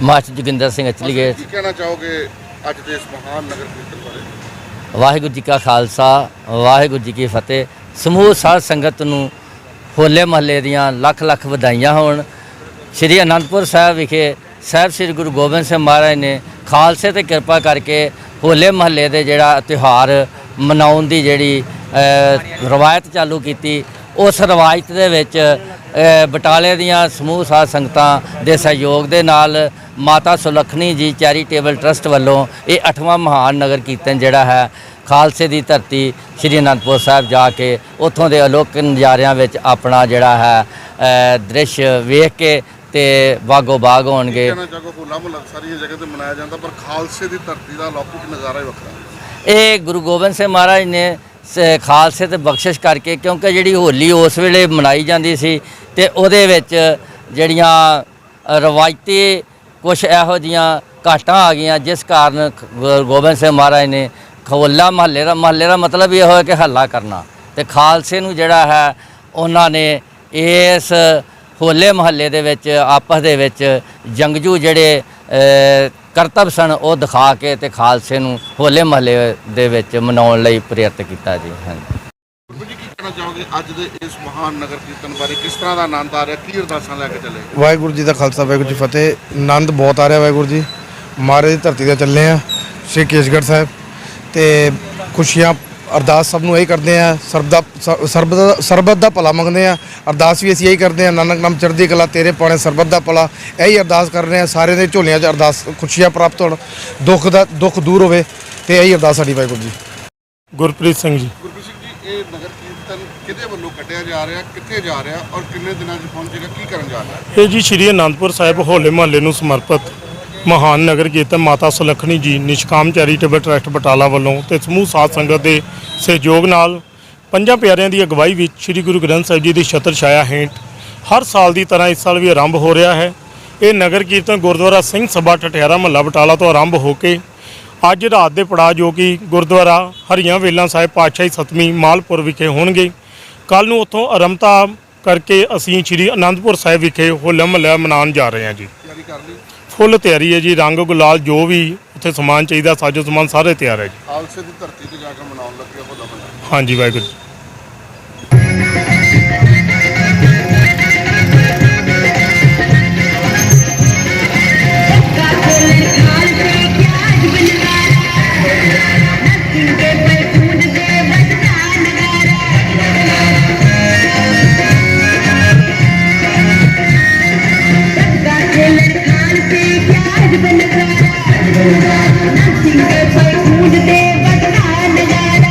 Master Joginder Singh ਅਚਲੀਏ ਕੀ ਕਹਿਣਾ ਚਾਹੋਗੇ ਅੱਜ ਦੇ ਇਸ ਮਹਾਨ ਨਗਰ ਕੀਰਤਨ ਬਾਰੇ? ਵਾਹਿਗੁਰੂ ਜੀ ਕਾ ਖਾਲਸਾ ਵਾਹਿਗੁਰੂ ਜੀ ਕੀ ਫਤਿਹ। ਸਮੂਹ ਸਾਧ ਸੰਗਤ ਨੂੰ ਹੋਲੇ ਮਹੱਲੇ ਦੀਆਂ ਲੱਖ ਲੱਖ ਵਧਾਈਆਂ ਹੋਣ। ਸ੍ਰੀ ਅਨੰਦਪੁਰ ਸਾਹਿਬ ਵਿਖੇ ਸਾਹਿਬ ਸ੍ਰੀ ਗੁਰੂ ਗੋਬਿੰਦ ਸਿੰਘ ਮਹਾਰਾਜ ਨੇ ਖਾਲਸੇ ਤੇ ਕਿਰਪਾ ਕਰਕੇ ਹੋਲੇ ਮਹੱਲੇ ਦੇ ਜਿਹੜਾ ਤਿਉਹਾਰ ਮਨਾਉਣ ਦੀ ਜਿਹੜੀ ਰਵਾਇਤ ਚਾਲੂ ਕੀਤੀ ਉਸ ਰਵਾਇਤ ਦੇ ਵਿੱਚ ਬਟਾਲੇ ਦੀਆਂ ਸਮੂਹ ਸਾਧ ਸੰਗਤਾਂ ਦੇ ਸਹਿਯੋਗ ਦੇ ਨਾਲ ਮਾਤਾ ਸੁਲੱਖਣੀ ਜੀ ਚੈਰੀਟੇਬਲ ਟਰਸਟ ਵੱਲੋਂ ਇਹ 8ਵਾਂ ਮਹਾਨ ਨਗਰ ਕੀਰਤਨ ਜਿਹੜਾ ਹੈ ਖਾਲਸੇ ਦੀ ਧਰਤੀ ਸ੍ਰੀ ਅਨੰਦਪੁਰ ਸਾਹਿਬ ਜਾ ਕੇ ਉੱਥੋਂ ਦੇ ਅਲੋਕ ਨਜ਼ਾਰਿਆਂ ਵਿੱਚ ਆਪਣਾ ਜਿਹੜਾ ਹੈ ਦ੍ਰਿਸ਼ ਵੇਖ ਕੇ ਤੇ ਬਾਗੋ ਬਾਗ ਹੋਣਗੇ। ਹੋਲਾ ਮੁਹੱਲਾ ਸਾਰੀਆਂ ਜਗ੍ਹਾ ਤੇ ਮਨਾਇਆ ਜਾਂਦਾ ਪਰ ਖਾਲਸੇ ਦੀ ਧਰਤੀ ਦਾ ਲੌਕਿਕ ਨਜ਼ਾਰਾ ਹੀ ਵੱਖਰਾ ਇਹ ਗੁਰੂ ਗੋਬਿੰਦ ਸਿੰਘ ਮਹਾਰਾਜ ਨੇ ਸ- ਖਾਲਸੇ ਤੇ ਬਖਸ਼ਿਸ਼ ਕਰਕੇ ਕਿਉਂਕਿ ਜਿਹੜੀ ਹੋਲੀ ਉਸ ਵੇਲੇ ਮਨਾਈ ਜਾਂਦੀ ਸੀ ਤੇ ਉਹਦੇ ਵਿੱਚ ਜਿਹੜੀਆਂ ਰਵਾਇਤੀ ਕੁਝ ਇਹੋ ਜੀਆਂ ਘਾਟਾਂ ਆ ਗਈਆਂ ਜਿਸ ਕਾਰਨ ਖ- ਗੁਰੂ ਗੋਬਿੰਦ ਸਿੰਘ ਮਹਾਰਾਜ ਨੇ ਖੋਲਾ ਮਹੱਲੇ ਦਾ ਮਹੱਲੇ ਦਾ ਮਤਲਬ ਇਹ ਹੋਇਆ ਕਿ ਹੱਲਾ ਕਰਨਾ। ਤੇ ਖਾਲਸੇ ਨੂੰ ਜਿਹੜਾ ਹੈ ਉਹਨਾਂ ਨੇ ਇਸ ਹੋਲੇ ਮਹੱਲੇ ਦੇ ਵਿੱਚ ਆਪਸ ਦੇ ਵਿੱਚ ਜੰਗਜੂ ਜਿਹੜੇ ਅ, ਕਰਤੱਵ ਸਨ ਉਹ ਦਿਖਾ ਕੇ ਤੇ ਖਾਲਸੇ ਨੂੰ ਹੋਲੇ ਮਹੱਲੇ ਦੇ ਵਿੱਚ ਮਨਾਉਣ ਲਈ ਪ੍ਰੇਰਿਤ ਕੀਤਾ ਜੀ ਹਾਂਜੀ। ਗੁਰੂ ਜੀ ਕੀ ਕਹਿਣਾ ਚਾਹੋਗੇ? ਅੱਜ ਦੇ ਇਸ ਮਹਾਨ ਨਗਰ ਕੀਰਤਨ ਬਾਰੇ ਕਿਸ ਤਰ੍ਹਾਂ ਦਾ ਆਨੰਦ ਆ ਰਿਹਾ? ਕੀ ਅਰਦਾਸਾਂ ਲੈ ਕੇ ਚੱਲੇ? ਵਾਹਿਗੁਰੂ ਜੀ ਦਾ ਖਾਲਸਾ ਵਾਹਿਗੁਰੂ ਜੀ ਫਤਿਹ। ਆਨੰਦ ਬਹੁਤ ਆ ਰਿਹਾ ਵਾਹਿਗੁਰੂ ਜੀ। ਮਹਾਰਾਜ ਦੀ ਧਰਤੀ ਤੇ ਚੱਲੇ ਆ ਸ਼੍ਰੀ ਕੇਸਗੜ੍ਹ ਸਾਹਿਬ। ਤੇ ਖੁਸ਼ੀਆਂ ਅਰਦਾਸ ਸਭ ਨੂੰ ਇਹੀ ਕਰਦੇ ਆ ਸਰਬ ਦਾ ਸਰਬ ਦਾ ਸਰਬਤ ਦਾ ਭਲਾ ਮੰਗਦੇ ਆ ਅਰਦਾਸ ਵੀ ਅਸੀਂ ਇਹੀ ਕਰਦੇ ਆ ਨਾਨਕ ਨਾਮ ਚੜ੍ਹਦੀ ਕਲਾ ਤੇਰੇ ਪਾਣੇ ਸਰਬਤ ਦਾ ਭਲਾ। ਇਹੀ ਅਰਦਾਸ ਕਰ ਰਹੇ ਆ ਸਾਰੇ ਦੇ ਝੋਲੀਆਂ 'ਚ ਅਰਦਾਸ ਖੁਸ਼ੀਆਂ ਪ੍ਰਾਪਤ ਹੋਣ ਦੁੱਖ ਦਾ ਦੁੱਖ ਦੂਰ ਹੋਵੇ ਤੇ ਇਹੀ ਅਰਦਾਸ ਸਾਡੀ ਵਾਹਿਗੁਰੂ ਜੀ। ਗੁਰਪ੍ਰੀਤ ਸਿੰਘ ਜੀ। ਗੁਰਪ੍ਰੀਤ ਸਿੰਘ ਜੀ ਇਹ ਨਗਰ ਕੀਰਤਨ ਕਿਹਦੇ ਵੱਲੋਂ ਕੱਢਿਆ ਜਾ ਰਿਹਾ ਕਿੱਥੇ ਜਾ ਰਿਹਾ ਔਰ ਕਿੰਨੇ ਦਿਨਾਂ 'ਚ ਪਹੁੰਚੇਗਾ ਕੀ ਕਰਨ ਜਾ ਰਿਹਾ? ਇਹ ਜੀ ਸ਼੍ਰੀ ਅਨੰਦਪੁਰ ਸਾਹਿਬ ਹੋਲੇ ਮਹੱਲੇ ਨੂੰ ਸਮਰਪਿਤ। ਮਹਾਨ ਨਗਰ ਕੀਰਤਨ ਮਾਤਾ ਸੁਲੱਖਣੀ ਜੀ, ਨਿਸ਼ਕਾਮ ਚੈਰੀਟੇਬਲ ਟਰਸਟ ਬਟਾਲਾ ਵੱਲੋਂ ਤੇ ਸਮੂਹ ਸਾਧ ਸੰਗਤ ਦੇ ਸਹਿਯੋਗ ਨਾਲ ਪੰਜਾਂ ਪਿਆਰਿਆਂ ਦੀ ਅਗਵਾਈ ਵਿੱਚ ਸ਼੍ਰੀ ਗੁਰੂ ਗ੍ਰੰਥ ਸਾਹਿਬ ਜੀ ਦੀ ਛਤਰ ਛਾਇਆ ਹੇਠ ਹਰ ਸਾਲ ਦੀ ਤਰ੍ਹਾਂ ਇਸ ਸਾਲ ਵੀ ਆਰੰਭ ਹੋ ਰਿਹਾ ਹੈ। ਇਹ ਨਗਰ ਕੀਰਤਨ ਗੁਰਦੁਆਰਾ ਸਿੰਘ ਸਭਾ ਠਠਿਆਰਾ ਮਹੱਲਾ ਬਟਾਲਾ ਤੋਂ ਆਰੰਭ ਹੋ ਕੇ ਅੱਜ ਰਾਤ ਦੇ ਪੜਾਅ ਜੋ ਕਿ ਗੁਰਦੁਆਰਾ ਹਰੀਆਂ ਵੇਲਾਂ ਸਾਹਿਬ ਪਾਤਸ਼ਾਹੀ ਸਤਵੀਂ ਮਾਲਪੁਰ ਵਿਖੇ ਹੋਣਗੇ। ਕੱਲ ਨੂੰ ਉੱਥੋਂ ਆਰੰਭਤਾ ਕਰਕੇ ਅਸੀਂ ਸ਼੍ਰੀ ਅਨੰਦਪੁਰ ਸਾਹਿਬ ਵਿਖੇ ਹੋਲਾ ਮਹੱਲਾ ਮਨਾਉਣ ਜਾ ਰਹੇ ਹਾਂ ਜੀ। ਫੁੱਲ ਤਿਆਰੀ ਹੈ ਜੀ ਰੰਗ ਗੁਲਾਲ ਜੋ ਵੀ ਉੱਥੇ ਸਮਾਨ ਚਾਹੀਦਾ ਸਾਜੋ ਸਮਾਨ ਸਾਰੇ ਤਿਆਰ ਹੈ ਜੀ। ਖਾਲਸੇ ਦੀ ਧਰਤੀ ਤੇ ਜਾ ਕੇ ਮਨਾਉਣ ਲੱਗੇ ਹੋਲਾ ਮੁਹੱਲਾ ਹਾਂਜੀ ਵਾਹਿਗੁਰੂ ਜੀ। ਨੱਚੀਏ ਪਰ ਪੂਜਦੇ ਵਗਦਾ ਨਜ਼ਾਰਾ